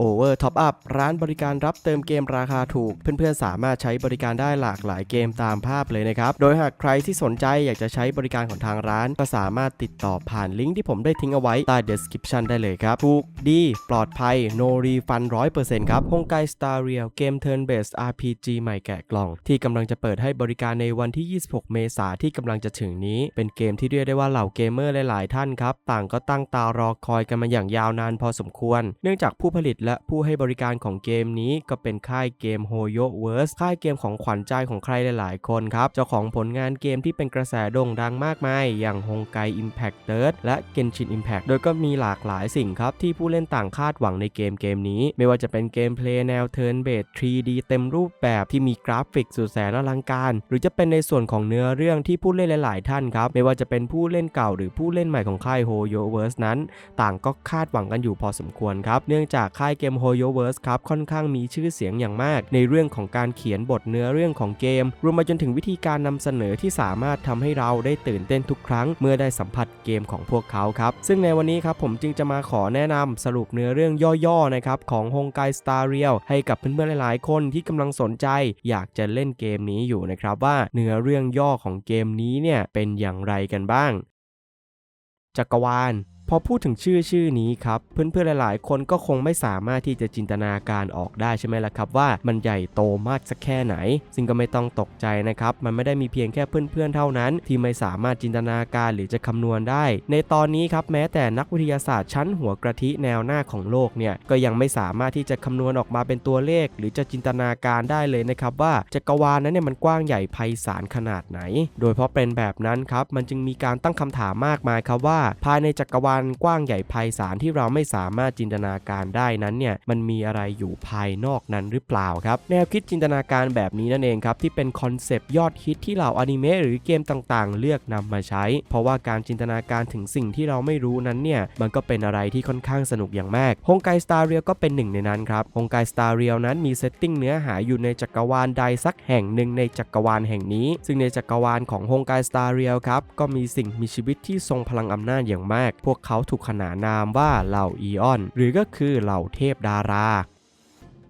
Over Top Up ร้านบริการรับเติมเกมราคาถูก เพื่อนๆ สามารถใช้บริการได้หลากหลายเกมตามภาพเลยนะครับ โดยหากใครที่สนใจอยากจะใช้บริการของทางร้าน ก็สามารถติดต่อผ่านลิงก์ที่ผมได้ทิ้งเอาไว้ใต้ description ได้เลยครับ ถูกดี ปลอดภัย no refund 100%ครับฮงไก Star Real เกม Turn Based RPG ใหม่แกะกล่อง ที่กำลังจะเปิดให้บริการในวันที่ 26 เมษายนที่กำลังจะถึงนี้ เป็นเกมที่เรียกได้ว่าเหล่าเกมเมอร์หลายๆ ท่านครับ ต่างก็ตั้งตารอคอยกันมาอย่างยาวนานพอสมควร เนื่องจากผู้ผลิตและผู้ให้บริการของเกมนี้ก็เป็นค่ายเกม Hoyo Verse ค่ายเกมของขวัญใจของใครหลาย ๆ คนครับ เจ้าของผลงานเกมที่เป็นกระแสโด่งดังมากมาย อย่าง Honkai Impact Third และ Genshin Impact โดยก็มีหลากหลายสิ่งครับ ที่ผู้เล่นต่างคาดหวังในเกมเกมนี้ ไม่ว่าจะเป็นเกมเพลย์แนว Turn Based 3D เต็มรูปแบบที่มีกราฟิกสุดแสนอลังการ หรือจะเป็นในส่วนของเนื้อเรื่องที่ผู้เล่นหลาย ๆ ท่านครับ ไม่ว่าจะเป็นผู้เล่นเก่าหรือผู้เล่นใหม่ของค่าย Hoyo Verse นั้น ต่างก็คาดหวังกันอยู่พอสมควรครับ เนื่องจากค่ายเกม Hoyo Verse ครับค่อนข้างมีชื่อเสียงอย่างมาก ในเรื่องของการเขียนบทเนื้อเรื่องของเกม รวมมาจนถึงวิธีการนำเสนอที่สามารถทำให้เราได้ตื่นเต้นทุกครั้ง เมื่อได้สัมผัสเกมของพวกเขาครับ ซึ่งในวันนี้ครับผมจึงจะมาขอแนะนำสรุปเนื้อเรื่องย่อๆนะครับของ Honkai Star Rail ให้กับเพื่อนๆหลายๆ คนที่กำลังสนใจ อยากจะเล่นเกมนี้อยู่นะครับว่าเนื้อเรื่องย่อของเกมนี้เนี่ยเป็นอย่างไรกันบ้าง จักรวาล พอพูดถึงชื่อชื่อนี้ครับ เพื่อนๆหลายๆ คนก็คงไม่สามารถที่จะจินตนาการออกได้ใช่ไหมล่ะครับ ว่ามันใหญ่โตมากสักแค่ไหน ซึ่งก็ไม่ต้องตกใจนะครับ มันไม่ได้มีเพียงแค่เพื่อนๆเท่านั้น ที่ไม่สามารถจินตนาการหรือจะคำนวณได้ ในตอนนี้ครับแม้แต่นักวิทยาศาสตร์ชั้นหัวกระทิแนวหน้าของโลกเนี่ยก็ยังไม่สามารถที่จะคำนวณออกมาเป็นตัวเลข หรือจะจินตนาการได้เลยนะครับว่าจักรวาลนั้นเนี่ยมันกว้างใหญ่ไพศาลขนาดไหน โดยเพราะเป็นแบบนั้นครับมันจึงมีการตั้งคำถามมากมายครับว่า ภายในจักรวาลกว้างใหญ่ไพศาลที่เราไม่สามารถจินตนาการได้นั้นเนี่ยมันมีอะไรอยู่ภายนอกนั้นหรือเปล่าครับ แนวคิดจินตนาการแบบนี้นั่นเองครับที่เป็นคอนเซปต์ยอดฮิตที่เหล่าอนิเมะหรือเกมต่างๆ เลือกนำมาใช้ เพราะว่าการจินตนาการถึงสิ่งที่เราไม่รู้นั้นเนี่ยมันก็เป็นอะไรที่ค่อนข้างสนุกอย่างมากฮงไกสตาร์เรียก็เป็นหนึ่งในนั้นครับฮงไกสตาร์เรียนั้นมีเซตติ้งเนื้อหาอยู่ในจักรวาลใดสักแห่งหนึ่งในจักรวาลแห่งนี้ ซึ่งในจักรวาลของฮงไกสตาร์เรียครับก็มีสิ่งมีชีวิตที่ทรงพลังอำนาจอย่างมาก พวกเขาถูกขนานนามว่าเหล่าอีออน หรือก็คือเหล่าเทพดารา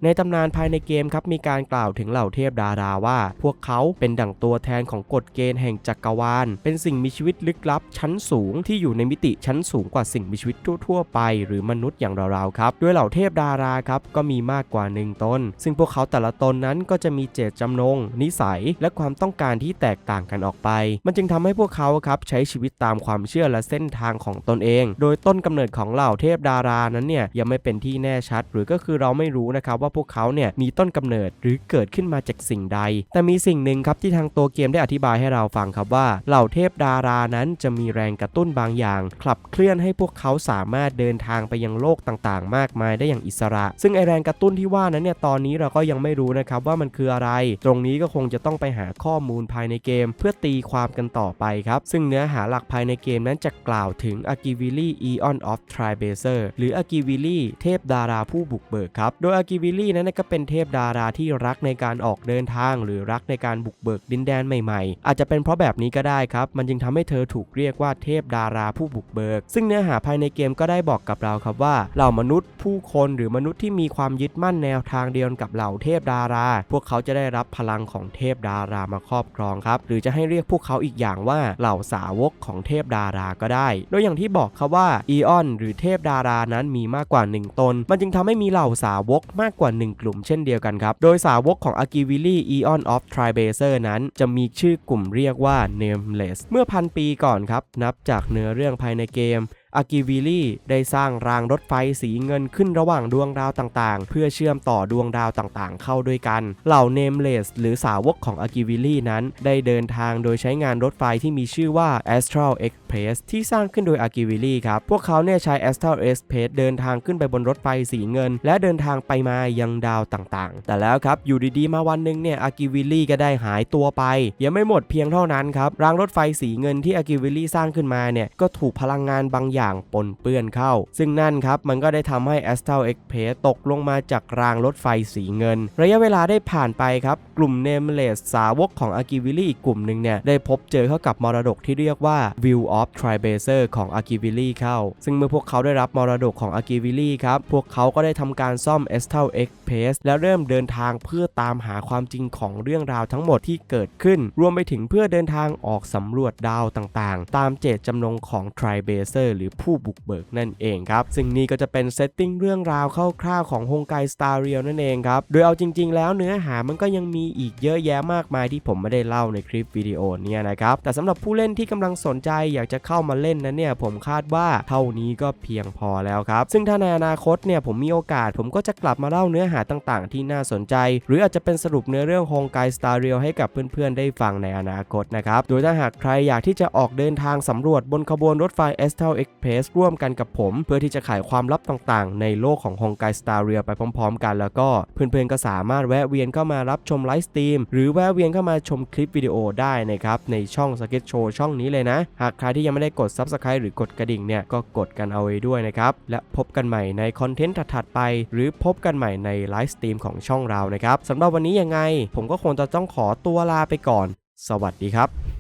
ในตำนานภายในเกมครับมีการกล่าวถึงเหล่าเทพดาราว่า พวกเขาเป็นดั่งตัวแทนของกฎเกณฑ์แห่งจักรวาล เป็นสิ่งมีชีวิตลึกลับชั้นสูงที่อยู่ในมิติชั้นสูงกว่าสิ่งมีชีวิตทั่วๆไป หรือมนุษย์อย่างเราๆครับด้วยเหล่าเทพดาราครับก็มีมากกว่าหนึ่งตนซึ่งพวกเขาแต่ละตนนั้นก็จะมีเจตจำนง นิสัย และความต้องการที่แตกต่างกันออกไป มันจึงทำให้พวกเขาครับใช้ชีวิตตามความเชื่อและเส้นทางของตนเอง โดยต้นกำเนิดของเหล่าเทพดารานั้นเนี่ยยังไม่เป็นที่แน่ชัด หรือก็คือเราไม่รู้นะครับว่าพวกเขาเนี่ยมีต้นกำเนิดหรือเกิดขึ้นมาจากสิ่งใด แต่มีสิ่งหนึ่งครับที่ทางตัวเกมได้อธิบายให้เราฟังครับว่าเหล่าเทพดารานั้นจะมีแรงกระตุ้นบางอย่าง ขับเคลื่อนให้พวกเขาสามารถเดินทางไปยังโลกต่างๆ มากมายได้อย่างอิสระ ซึ่งไอแรงกระตุ้นที่ว่านั้นเนี่ยตอนนี้เราก็ยังไม่รู้นะครับว่ามันคืออะไร ตรงนี้ก็คงจะต้องไปหาข้อมูลภายในเกม เพื่อตีความกันต่อไปครับ ซึ่งเนื้อหาหลักภายในเกมนั้นจะกล่าวถึงอากิวิลี่อีออนออฟทริเบเซอร์หรืออากิวิลี่เทพดาราผู้บุกเบิกครับ โดยอากิวิลี่นั้นก็เป็นเทพดาราที่รักในการออกเดินทาง หรือรักในการบุกเบิกดินแดนใหม่ๆ อาจจะเป็นเพราะแบบนี้ก็ได้ครับ มันจึงทำให้เธอถูกเรียกว่าเทพดาราผู้บุกเบิก ซึ่งเนื้อหาภายในเกมก็ได้บอกกับเราครับว่าเหล่ามนุษย์ผู้คนหรือมนุษย์ที่มีความยึดมั่นแนวทางเดียวกับเหล่าเทพดารา พวกเขาจะได้รับพลังของเทพดารามาครอบครองครับ หรือจะให้เรียกพวกเขาอีกอย่างว่าเหล่าสาวกของเทพดาราก็ได้ โดยอย่างที่บอกครับว่าอีออน หรือเทพดารานั้นมีมากกว่า 1 ตน มันจึงทำให้มีเหล่าสาวกมากกว่า1 กลุ่มเช่นเดียวกันครับ โดยสาวกของอากิวิลี่อีออนออฟทริเบเซอร์นั้น จะมีชื่อกลุ่มเรียกว่า Nameless เมื่อพันปีก่อนครับ นับจากเนื้อเรื่องภายในเกมอากิวิลี่ได้สร้างรางรถไฟสีเงินขึ้นระหว่างดวงดาวต่างๆ เพื่อเชื่อมต่อดวงดาวต่างๆ เข้าด้วยกัน เหล่าเนมเลสหรือสาวกของอากิวิลี่นั้น ได้เดินทางโดยใช้งานรถไฟที่มีชื่อว่า Astral Express ที่สร้างขึ้นโดยอากิวิลี่ครับ พวกเขาเนี่ยใช้ Astral Express เดินทางขึ้นไปบนรถไฟสีเงิน และเดินทางไปมายังดาวต่างๆ แต่แล้วครับ อยู่ดีๆ มาวันหนึ่งเนี่ยอากิวิลี่ก็ได้หายตัวไป ยังไม่หมดเพียงเท่านั้นครับ รางรถไฟสีเงินที่อากิวิลี่สร้างขึ้นมาเนี่ยก็ถูกพลังงานบางอย่างปนเปื้อนเข้า ซึ่งนั่นครับมันก็ได้ทำให้ Astral Express ตกลงมาจากรางรถไฟสีเงิน ระยะเวลาได้ผ่านไปครับกลุ่ม Nameless สาวกของอากิวิลี่อีกกลุ่มหนึ่งเนี่ยได้พบเจอเข้ากับมรดกที่เรียกว่า View of of Tribaser ของ a g i v i l i เข้า ซึ่งเมื่อพวกเขาได้รับมรดกของ a g i v i l i ครับ พวกเขาก็ได้ทำการซ่อม e s t a l X Pace และเริ่มเดินทางเพื่อตามหาความจริงของเรื่องราวทั้งหมดที่เกิดขึ้น รวมไปถึงเพื่อเดินทางออกสำรวจดาวต่างๆ ตามเจตจำนงของ Tribaser หรือผู้บุกเบิกนั่นเองครับ ซึ่งนี่ก็จะเป็นเซตติ้งเรื่องราวคร่าวๆของฮงไก Star Rail นั่นเองครับ โดยเอาจริง ๆ แล้วเนื้อหามันก็ยังมีอีกเยอะแยะมากมายที่ผมไม่ได้เล่าในคลิปวิดีโอนี่ยนะครับ แต่สำหรับผู้เล่นที่กำลังสนใจอยากจะจะเข้ามาเล่นนั้นเนี่ยผมคาดว่าเท่านี้ก็เพียงพอแล้วครับ ซึ่งถ้าในอนาคตเนี่ยผมมีโอกาส ผมก็จะกลับมาเล่าเนื้อหาต่างๆ ที่น่าสนใจ หรืออาจจะเป็นสรุปเนื้อเรื่องฮงไก Star Rail ให้กับเพื่อนๆ ได้ฟังในอนาคตนะครับ โดยถ้าหากใครอยากที่จะออกเดินทางสำรวจบนขบวนรถไฟ e s t e l Express ร่วมกันกับผม เพื่อที่จะไขความลับต่างๆ ในโลกของฮงไก Star Rail ไปพร้อม ๆ กัน แล้วก็เพื่อนๆก็สามารถแวะเวียนเข้ามารับชมไลฟ์สตรีมหรือแวะเวียนเข้ามาชมคลิปวิดีโอได้นะครับในช่อง Sketch Show ช่องนี้เลยนะ หากใครที่ยังไม่ได้กด Subscribe หรือกดกระดิ่งเนี่ยก็กดกันเอาไว้ด้วยนะครับ และพบกันใหม่ในคอนเทนต์ถัดๆไป หรือพบกันใหม่ในไลฟ์สตรีมของช่องเรานะครับสำหรับวันนี้ยังไง ผมก็คงจะต้องขอตัวลาไปก่อน สวัสดีครับ